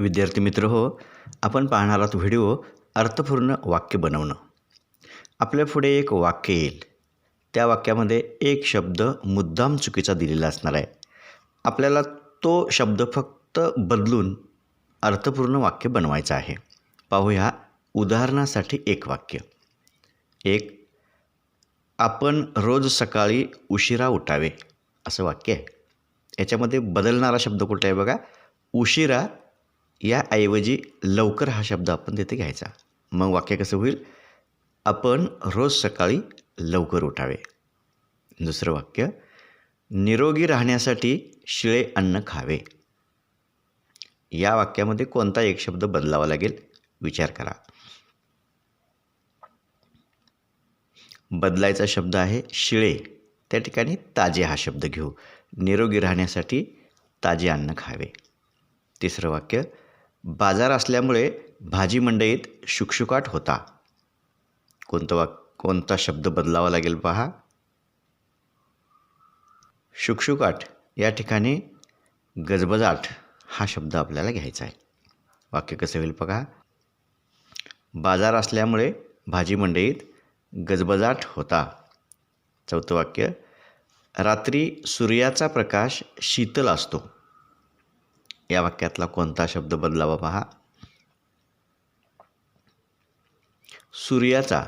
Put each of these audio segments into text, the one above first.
विद्यार्थी मित्र हो आपण पाहणार आहोत व्हिडिओ अर्थपूर्ण वाक्य बनवणं. आपल्या पुढे एक वाक्य येईल. त्या वाक्यामध्ये एक शब्द मुद्दाम चुकीचा दिलेला असणार आहे. आपल्याला तो शब्द फक्त बदलून अर्थपूर्ण वाक्य बनवायचं आहे. पाहूया उदाहरणासाठी एक वाक्य. एक आपण रोज सकाळी उशिरा उठावे असं वाक्य आहे. याच्यामध्ये बदलणारा शब्द कुठला आहे बघा? उशिरा याऐवजी लवकर हा शब्द आपण तिथे घ्यायचा. मग वाक्य कसं होईल? आपण रोज सकाळी लवकर उठावे. दुसरं वाक्य निरोगी राहण्यासाठी शिळे अन्न खावे. या वाक्यामध्ये कोणता एक शब्द बदलावा लागेल? विचार करा. बदलायचा शब्द आहे शिळे. त्या ठिकाणी ताजे हा शब्द घेऊ. निरोगी राहण्यासाठी ताजे अन्न खावे. तिसरं वाक्य बाजार असल्यामुळे भाजी मंडईत शुकशुकाट होता. कोणतं वाक कोणता शब्द बदलावा लागेल पहा. शुकशुकाट या ठिकाणी गजबजाट हा शब्द आपल्याला घ्यायचा आहे. वाक्य कसं होईल बघा. बाजार असल्यामुळे भाजी मंडईत गजबजाट होता. चौथं वाक्य रात्री सूर्याचा प्रकाश शीतल असतो. या वाक्यातला कोणता शब्द बदलावा पहा? सूर्याचा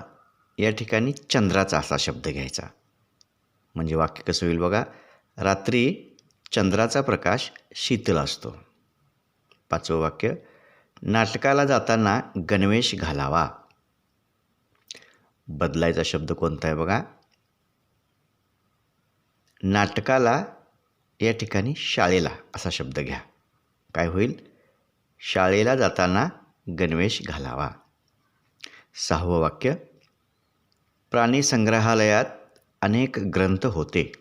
या ठिकाणी चंद्राचा असा शब्द घ्यायचा. म्हणजे वाक्य कसं होईल बघा? रात्री चंद्राचा प्रकाश शीतल असतो. पाचवं वाक्य नाटकाला जाताना गणवेश घालावा. बदलायचा शब्द कोणता आहे बघा? नाटकाला या ठिकाणी शाळेला असा शब्द घ्या. काय होईल? शाळेला जाताना गणवेश घालावा. सहावं वाक्य. प्राणी संग्रहालयात अनेक ग्रंथ होते.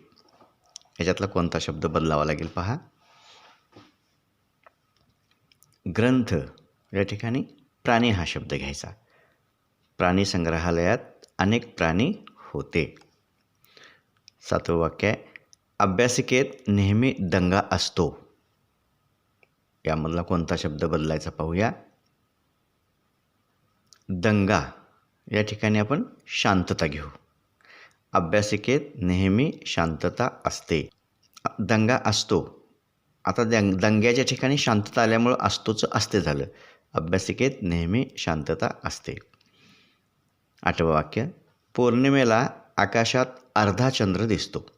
याच्यातला कोणता शब्द बदलावा लागेल पहा? ग्रंथ. या ठिकाणी प्राणी हा शब्द घ्यायचा. प्राणी संग्रहालयात अनेक प्राणी होते. सातवं वाक्य. आहे अभ्यासिकेत नेहमी दंगा असतो. यामधला कोणता शब्द बदलायचा पाहूया? दंगा. या ठिकाणी आपण शांतता घेऊ. अभ्यासिकेत नेहमी शांतता असते. दंगा असतो. आता दंग दंग्याच्या ठिकाणी शांतता आल्यामुळं असतोचं असते झालं. अभ्यासिकेत नेहमी शांतता असते. आठवं वाक्य. पौर्णिमेला आकाशात अर्धा चंद्र दिसतो.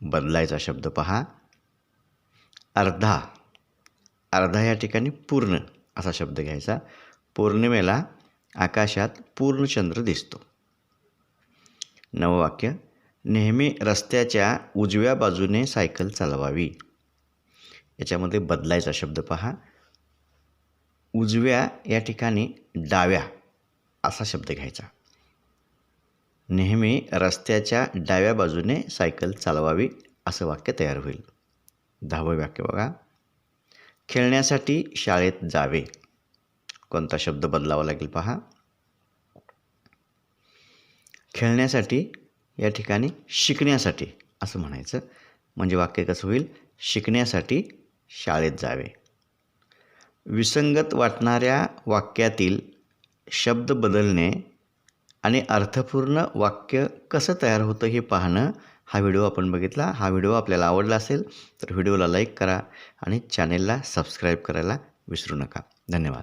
बदलायचा शब्द पहा. अर्धा. अर्धा या ठिकाणी पूर्ण असा शब्द घ्यायचा. पौर्णिमेला आकाशात पूर्णचंद्र दिसतो. नववाक्य नेहमी रस्त्याच्या उजव्या बाजूने सायकल चालवावी. याच्यामध्ये बदलायचा शब्द पहा. उजव्या या ठिकाणी डाव्या असा शब्द घ्यायचा. नेहमी रस्त्याच्या डाव्या बाजूने सायकल चालवावी असं वाक्य तयार होईल. दहावं वाक्य बघा. खेळण्यासाठी शाळेत जावे. कोणता शब्द बदलावा लागेल पहा. खेळण्यासाठी या ठिकाणी शिकण्यासाठी असं म्हणायचं. म्हणजे वाक्य कसं होईल? शिकण्यासाठी शाळेत जावे. विसंगत वाटणाऱ्या वाक्यातील शब्द बदलणे आणि अर्थपूर्ण वाक्य कसं तयार होतं हे पाहणं हा व्हिडिओ आपण बघितला हा व्हिडिओ आपल्याला आवडला असेल तर व्हिडिओला लाईक करा आणि चॅनेलला सबस्क्राईब करायला विसरू नका. धन्यवाद.